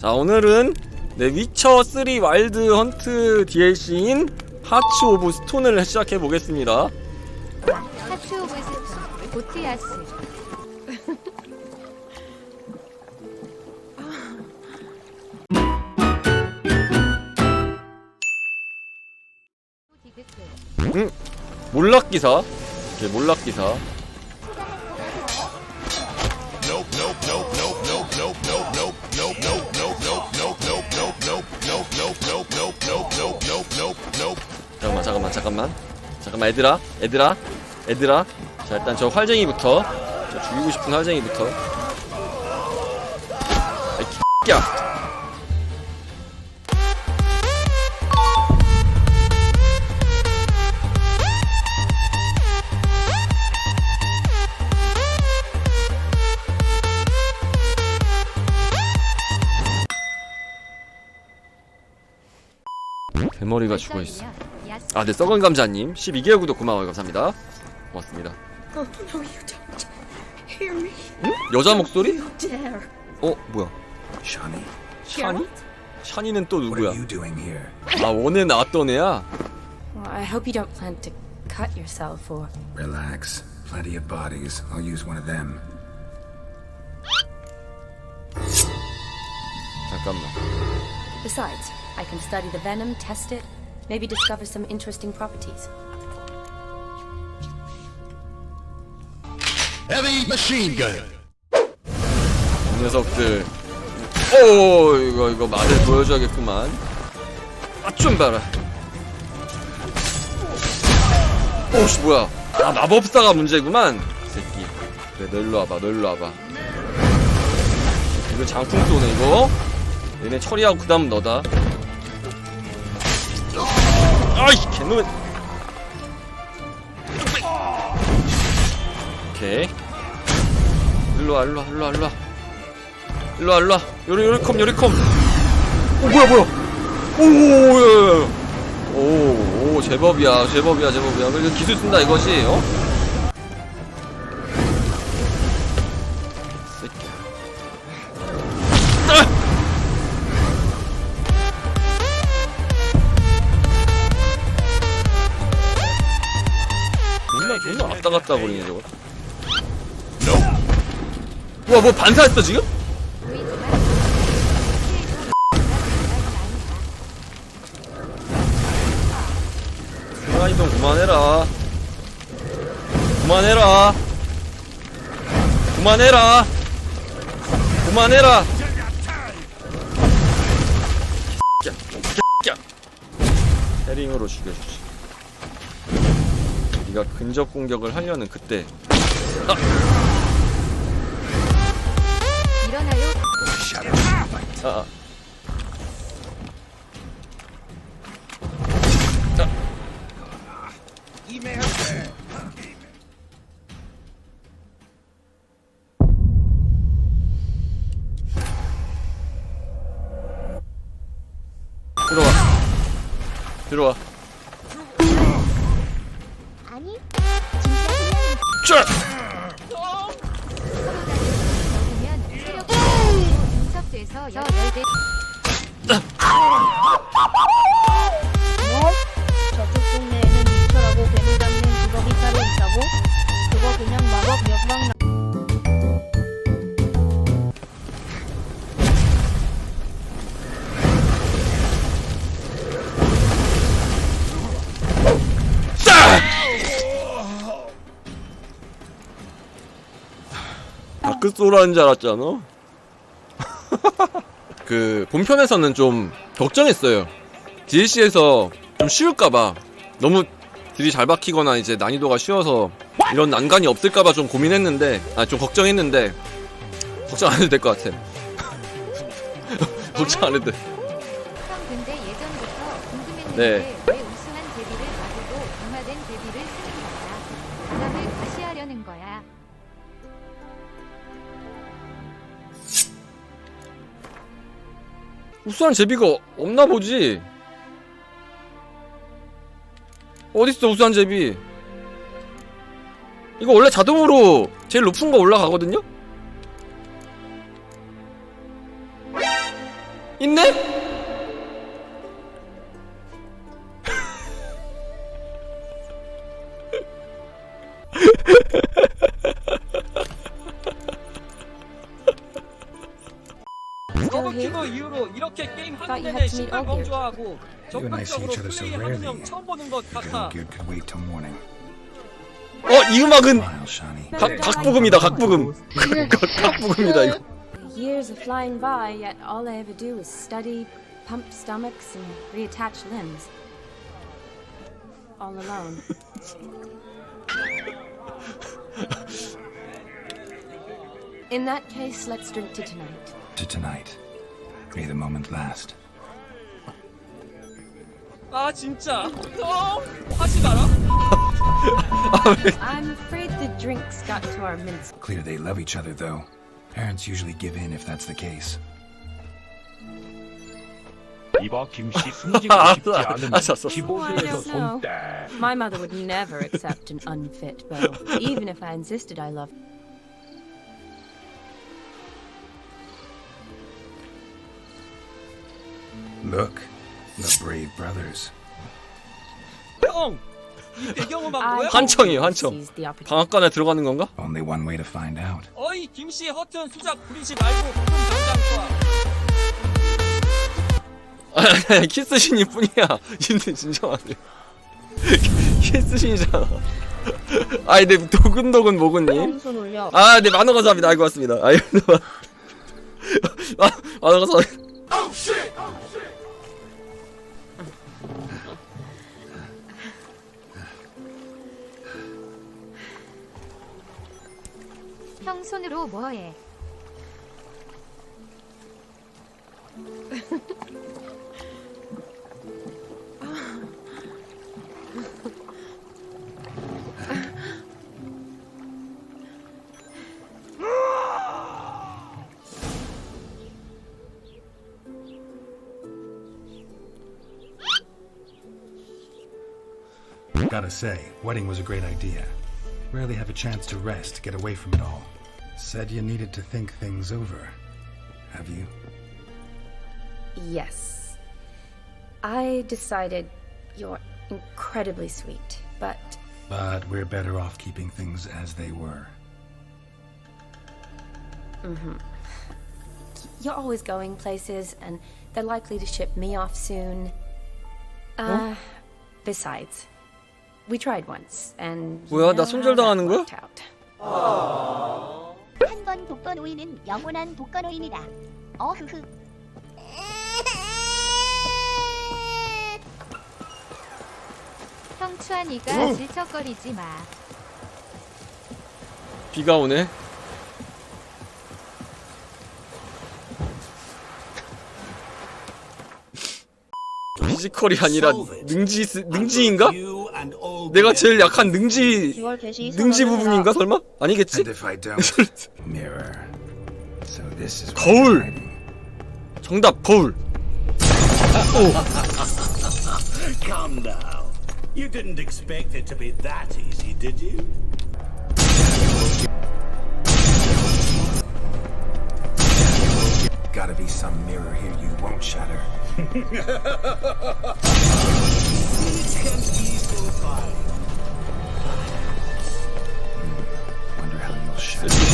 자 오늘은 네 위쳐 3 와일드 헌트 DLC인 하츠 오브 스톤을 시작해 보겠습니다. 하츠 오브 스톤 고티아스 디귿 몰락 기사. 네, 몰락 기사. 잠깐만 잠깐만 잠깐만. 잠깐만 얘들아 얘들아 얘들아. 자 일단 저 활쟁이부터 저 죽이고 싶은 활쟁이부터. 아이 X야 대머리가 죽어있어 아, 네, 썩은 감자님 12개월 구독 고마워요. 감사합니다. 고맙습니다. Oh, no, me. 여자 목소리? 어, 뭐야? Shani, 샤니? 샤니는 또 what 누구야? 아, 원에 나왔던 애야? I hope you don't plan to cut yourself or. Relax. Plenty of bodies. I'll use one of them. 잠깐만. Besides, I can study the venom, test it, maybe discover some interesting properties. Heavy machine gun. 이 녀석들. 오, 이거, 이거 맛을 보여줘야겠구만. 아, 좀 봐라. 오씨, 뭐야. 아, 마법사가 문제구만. 이 새끼. 그래, 너 일로 와봐, 너 일로 와봐. 이거 장풍 쏘네, 이거. 얘네 처리하고 그 다음 너다. 아이, 개놈의. 오케이. 일로 와, 일로 와, 일로 와, 일로 와. 일로 와, 일로 와. 요리, 요리컴, 요리컴. 오, 뭐야, 뭐야. 오, 오, 야, 야. 오, 오, 제법이야, 제법이야, 제법이야. 이거 기술 쓴다, 이것이, 어? 존나 왔다 갔다 거리네, 저거. 우와, 뭐 반사했어, 지금? 보이지만 순간이동 그만해라. 그만해라. 그만해라. 그만해라. 야, 야, 헤링으로 죽여주지. 네가 근접 공격을 하려는 그때 일어나요 아, 아. 들어와. 들어와. 아니 진짜? 저쪽 동네에는 미쳐라고 괴물 잡는 직업이 따로 있다고? 그거 그냥 마법 몇방 다크소라는 줄 알았잖아. 그 본편에서는 좀 걱정했어요. DLC에서 좀 쉬울까봐 너무 딜이 잘 박히거나 이제 난이도가 쉬워서 이런 난간이 없을까봐 좀 고민했는데 아 좀 걱정했는데 걱정 안 해도 될 것 같아. 걱정 안 해도 돼. 형 근데 예전부터 궁금했는데 네. 왜 우승한 제비를 놔두고 강화된 제비를 쓰는 거야 부담을 과시하려는 거야 우수한 제비가 없나 보지. 어딨어 우수한 제비? 이거 원래 자동으로 제일 높은 거 올라가거든요? 있네? Meet 신발 see 적극적으로 each other so 플레이하는 rarely. 형 처음 보는 것 같아. good could wait till morning. 어, 이 음악은. 각, 각부금이다, 각부금. 각- 각부금이다, 이거. Years are flying by, yet all I ever do is study, pump stomachs, and reattach limbs. All alone. In that case, let's drink to tonight. To tonight. May the moment last. 아 진짜 형 하지 마라. I'm afraid the drinks got to our mince. Clear they love each other, though. Parents usually give in if that's the case. 이봐 김씨 숨지고 아, 싶지 알았어. 않으면 알았어. 기본에서 I don't know. 손대 My mother would never accept an unfit beau, even if I insisted I loved. Look, the brave brothers. 형, 이 배경음악 I 뭐야? the opportunity. 방앗간에 들어가는 건가? Only one way to find out. 어이 김씨 허튼 수작 부리지 말고 당장 쏴. 아니, 아니, 아니, 키스신이 뿐이야. 님들 진정하세요. 키스신이잖아. 아이, 내 도근도근 모근님. 올려. 아, 네, 만원 감사합니다. 알고 왔습니다. 아이, 만- 만원 감사합니다. 손으로 뭐해? Gotta say, wedding was a great idea. Rarely have a chance to rest, get away from it all. Said you needed to think things over. Have you? Yes. I decided you're incredibly sweet, but But we're better off keeping things as they were. you're always going places, and they're likely to ship me off soon. Uh, besides, we tried once, and you 뭐야, 나 know how 손절당하는 that 거야? worked out. 한번 독거노인은 영원한 독거노인이다. 어흐흐. 형 추한이가 질척거리지 마. 비가 오네. 피지컬이 아니라 능지 능지인가? 내가 제일 약한 능지 6월 개시 능지 부분인가 설마? 아니겠지? And if I don't, mirror. So this is 거울. 정답 거울. Calm down. You didn't expect it to be that easy, did you? Gotta be some mirror here you won't shatter.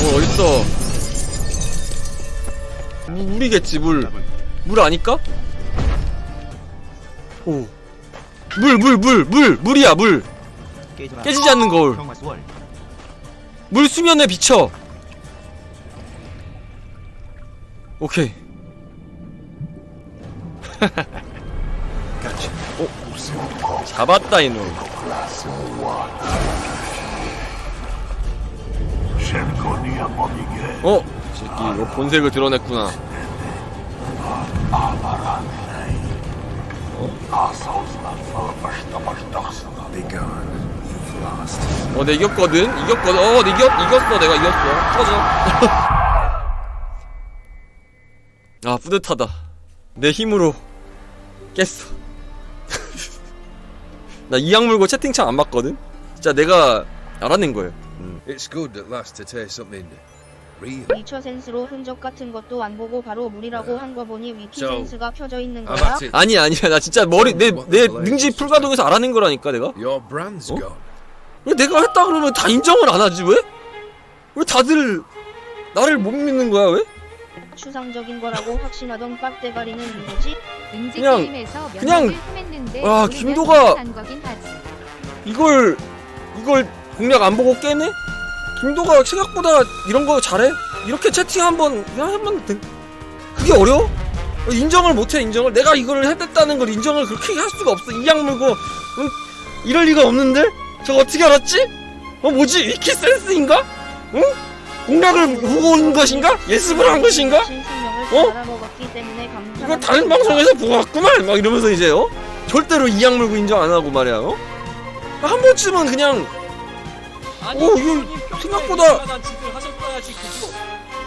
뭐 어딨어? 물, 물이겠지 물. 물 아닐까? 오. 물 물 물 물 물이야 물. 깨지지 않는 거울. 물 수면에 비쳐. 오케이. Gotcha. 잡았다 이놈. 어? 이 새끼 이거 본색을 드러냈구나. 어, 내 이겼거든? 이겼거든? 어, 내 이겼, 이겼어. 내가 이겼어. 터져. 아, 뿌듯하다. 내 힘으로 깼어. 나 이악 물고 채팅창 안 봤거든? 진짜 내가 알아낸 거예요. 음. It's good at last to taste something real. 위쳐 센스로 흔적 같은 것도 안 보고 바로 물이라고 한 거 보니 위키 So, 센스가 켜져 있는 I'm 거야? at it. 아니 아니야 나 진짜 머리 내 내 능지 풀가동에서 알아낸 거라니까 내가 Your brand's Oh? gone. 왜 내가 했다 그러면 다 인정을 안 하지 왜? 왜 다들 나를 못 믿는 거야 왜? 추상적인 거라고 확신하던 빡대가리는 누구지? 그냥- 그냥- 와, 김도가-. 이걸 이걸 공략 안 보고 깨네? 김도가 생각보다 이런 거 잘해? 이렇게 채팅 한번 그냥 하면 돼. 그게 어려워? 인정을 못해 인정을 내가 이거를 했다는 걸 인정을 그렇게 할 수가 없어 이 약 물고 응? 이럴 리가 없는데 저 어떻게 알았지? 어 뭐지 위키 센스인가? 응? 공략을 보고 온 것인가? 예습을 한 것인가? 어? 이거 다른 방송에서 보고 왔구만 막 이러면서 이제 어? 절대로 이 약물고 인정 안 하고 말이야 어? 한 번쯤은 그냥 아니 오, 이거 평소에 생각보다- 짓을 하셨어야지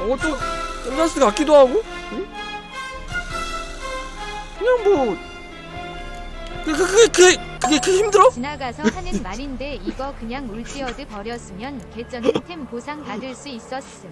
어또 댄스 같기도 하고 응? 그냥 뭐 그, 그, 그, 그, 그게 그 힘들어? 지나가서 하는 말인데 이거 그냥 울지어드 버렸으면 개쩌는 템 보상 받을 수 있었음.